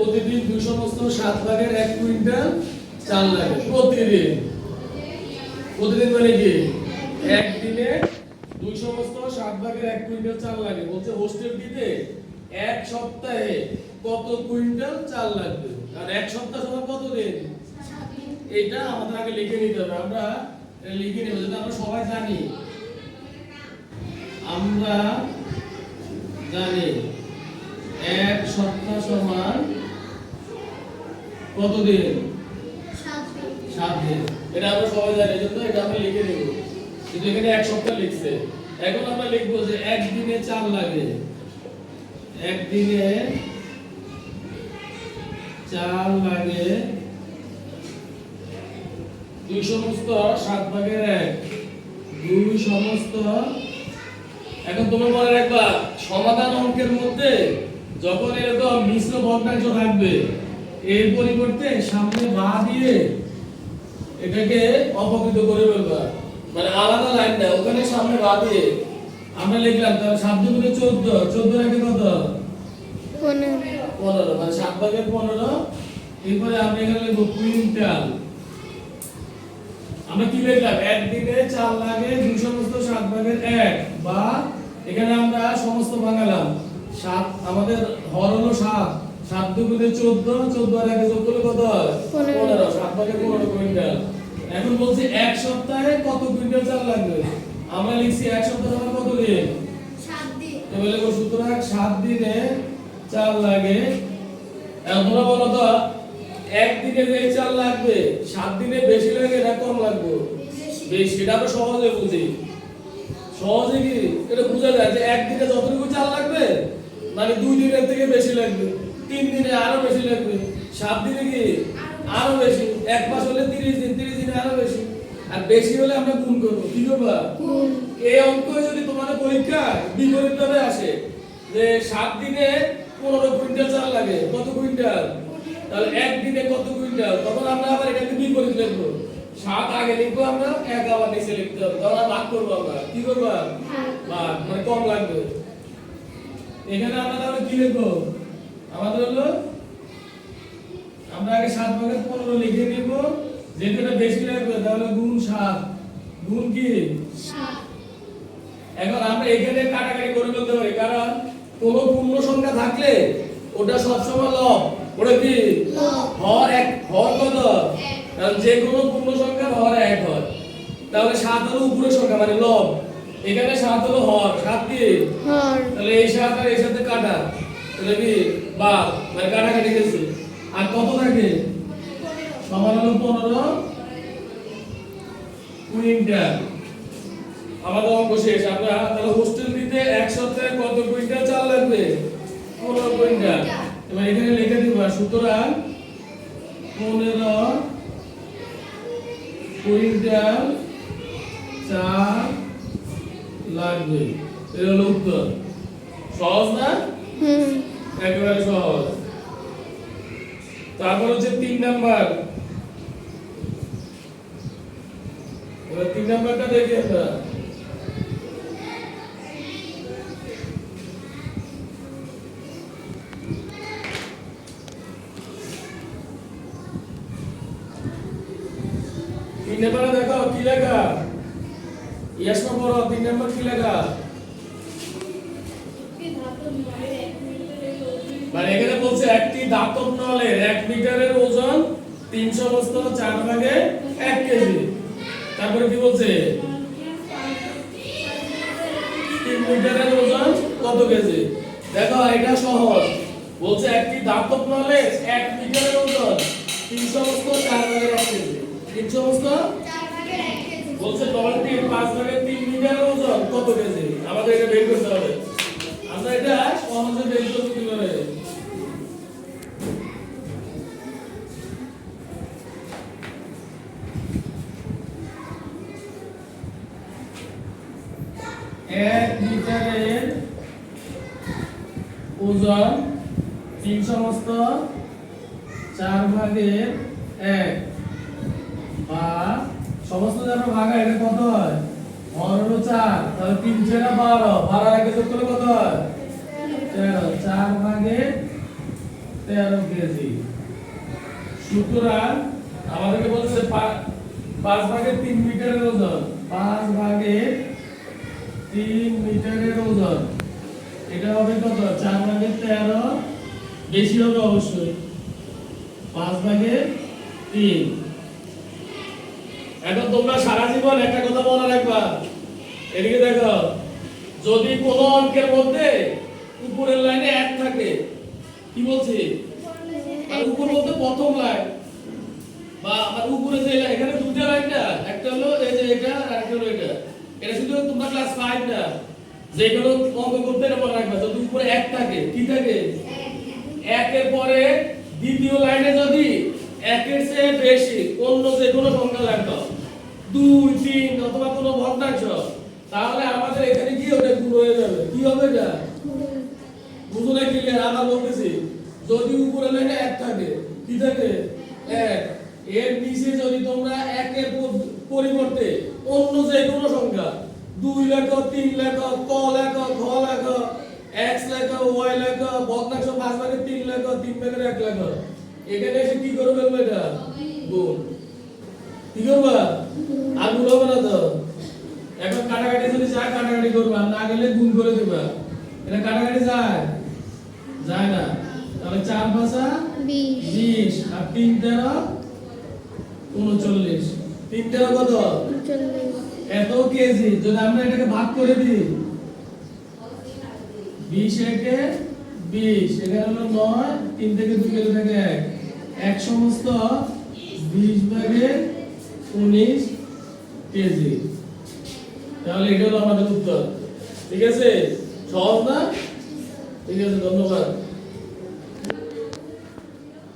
প্রতিদিন দুই সমস্ত সাত ভাগের এক কুইন্টাল চাল লাগে। প্রতিদিন। প্রতিদিন মানে কি? একদিনে দুই সমস্ত সাত ভাগের এক কুইন্টাল চাল লাগে। বলছে হোস্টেল দিতে এক সপ্তাহে কত কুইন্টাল চাল লাগবে? আর এক সপ্তাহ সময় কত দিন এটা আমাদের আগে লিখে নিতে হবে। আমরা লিখে নেব যাতে আমরা সবাই জানি। আমরা জানি। এক সপ্তাহ সমান কত দিন। সাত দিন। এটা আমরা সবাই জানি জন্য এটা আমরা লিখে নেব। কিন্তু এখানে এক সপ্তাহ লিখছে। এখন আমরা লিখব যে একদিনে চাল লাগে। একদিনে চাল লাগে দুই সমস্ত সাত ভাগের এক। দুই সমস্ত। এখন তুমি মনে রাখবা সমাধান অঙ্কের মধ্যে যখন এরকম মিশ্র ভগ্নাংশ থাকবে এর পরিবর্তে সামনে বা দিয়ে এটাকে অপকৃত করে ফেলবা মানে আলাদা লাইন না ওখানে সামনে বা দিয়ে। আমরা লিখলাম, তাহলে সাত দুগুণে চোদ্দ চোদ্দ রাখে কত পনেরো। মানে সাত ভাগের পনেরো, এরপরে আমরা এখানে লিখব কুইন্টাল। আমরা কি লিখলাম? একদিনে চাল লাগে দুই সমস্ত সাত ভাগের এক, বা এখানে আমরা সমস্ত ভাঙালাম। সাত, আমাদের হর হলো সাত। সাত দুগুণে চোদ্দ চোদ্দ আর একে যোগ করলে কত হয়? পনেরো। পনেরো সাত ভাগের পনেরো কুইন্টাল। এখন বলছি এক সপ্তাহে কত কুইন্টাল চাল লাগবে? আমরা লিখছি এক সপ্তাহে আমার কত দিন এবারে সুতরাং সাত দিনে চাল লাগে। এখন তোমরা বলো তো একদিনে যে চাল লাগবে সাত দিনে বেশি লাগে না কম লাগবে? বেশি। এটা আমরা সহজে বুঝি। সহজে কি? এটা বোঝা যায় যে একদিনে যতটুকু চাল লাগবে মানে দুই দিনের থেকে বেশি লাগবে। তিন দিনে আরও বেশি লাগবে। সাত দিনে কি আরও বেশি? এক মাস হলে তিরিশ দিন তিরিশ দিনে আরও বেশি। আর বেশি হলে আমরা গুণ করব। কি করবা এই অঙ্ক যদি তোমাদের পরীক্ষায় বিপরীত ভাবে আসে যে সাত দিনে পনেরো কুইন্টাল চাল লাগে কত কুইন্টাল? তাহলে একদিনে কত কুইন্টাল? তখন আমরা আবার এটাকে বিপরীত লিখব। সাত আগে লিখব আমরা এক আবার নিচে লিখতে হবে। তখন ভাগ করব আমরা। কি করব ভাগ মানে কম লাগবে। এখানে আমরা তাহলে কি লিখব? আমাদের হলো আমরা আগে সাত ভাগের পনেরো লিখে নিব। এটা বেশি লাগবে তাহলে গুণ সাত। গুণ কি? এখন আমরা এখানে কাটাকাটি করে ফেলতে পারি কারণ কোন পূর্ণ সংখ্যা থাকলে ওটা সবসময় লব। ওটা কি? হর এক হর কত? কারণ যে কোনো পূর্ণ সংখ্যার হর এক হয়। তাহলে সাত হলো উপরের সংখ্যা মানে লব। এখানে সাত হলো হর। সাত কি? তাহলে এই সাত আর এই সাথে কাটা। বা মানে কাটাকাটি গেছে? আর কত থাকে? সমান হলো কুইন্টাল। আমাদের অঙ্ক আমরা তাহলে হোস্টেল দিতে এক সপ্তাহে কত কুইন্টাল চাল লাগবে? পনেরো কুইন্টাল। এবার এখানে লিখে দিব সুতরাং পনেরো কুইন্টাল চাল লাগবে। এটা হলো উত্তর। সহজ না? একেবারে তারপর হচ্ছে তিন নাম্বার। তিন নাম্বারটা দেখি আমরা। তিন নাম্বারে দেখো কি লেখা? ইয়াস নম্বর তিন নাম্বার কি লেখা? মানে এখানে বলছে একটি দাতব নলের এক মিটারের ওজন তিনশো বস্তা চার ভাগে এক কেজি। তারপরে কি বলছে? তিন মিটারের ওজন কত কেজি? দেখো এটা সহজ। বলছে একটি দাতব নলের এক মিটারের ওজন তিনশো বস্তা চার ভাগের এক কেজি। তিনশো বস্তা? বলছে নলটি পাঁচ ভাগের তিন মিটারের ওজন কত কেজি আমাদের এটা বের করতে হবে আমরা এটা সহজে বের করতে কীভাবে ওজন তিন সমস্ত চার ভাগের এক বা সমস্ত যারা ভাগা এটা কত হয়? হর চার, তাহলে তিন ছেড়া বারো বারো একে যোগ করলে কত হয়? তেরো, চার ভাগের তেরো কেজি। সুতরাং আমাদেরকে বলছে পাঁচ ভাগের তিন মিটারের ওজন, পাঁচ ভাগের তিন মিটারের ওজন। এটা হবে কত? চার ভাগের তেরো, বেশি হবে অবশ্যই। পাঁচ ভাগের তিন। এখন তোমরা সারা জীবন একটা কথা মনে রাখবা। এদিকে দেখো, যদি কোনো অঙ্কের মধ্যে উপরের লাইনে এক থাকে, কি বলছি? উপর বলতে প্রথম লাইন বা আমার উপরে যে, এখানে দুটো লাইনটা একটা হলো এই যে এটা আর একটা হলো এটা। এটা শুধু তোমরা ক্লাস 5 না যে কোনো অঙ্ক করতে এটা মনে রাখবে যদি উপরে এক থাকে, কি থাকে? একের পরে দ্বিতীয় লাইনে যদি একের চেয়ে বেশি অন্য যে কোনো সংখ্যা লাগতো দুই, তিন অথবা কোনো ভগ্নাংশ তাহলে আমাদের এখানে কি ওটা গুণ হয়ে যাবে। কি হবে এটা? বুঝো না ক্লিয়ার আবার বলতেছি, যদি উপরে লাইনে এক থাকে, কি থাকে? এক। এর নিচে যদি তোমরা একের পর- পরিবর্তে অন্য যে কোনো সংখ্যা দুই লেখো তিন লেখো ক লেখো ঘ লেখো এক্স লেখো ওয়াই লেখো ভগ্নাংশ পাঁচ ভাগের তিন লেখো তিন ভাগের এক লেখো। এখানে এসে কি করে ফেলবে এটা? গুণ কি করবা? আর গুণ হবে না তো? এখন কাটাকাটি যদি যায় কাটাকাটি করবা। আর না গেলে গুণ করে দিবা। এটা কাটাকাটি যায়? যায় না। তাহলে চার বিশ। বিশ। আর তিন তেরো উনচল্লিশ। তিন তেরো কত? এত কেজি যদি আমরা এটাকে ভাগ করে দিই বিশ একে বিশ এখানে হলো নয় তিন থেকে দুই গেলে থাকে এক। এক সমস্ত বিশ ভাগের উনিশ কেজি। তাহলে এটা হলো আমাদের উত্তর। ঠিক আছে? সহজ না? ঠিক আছে ধন্যবাদ।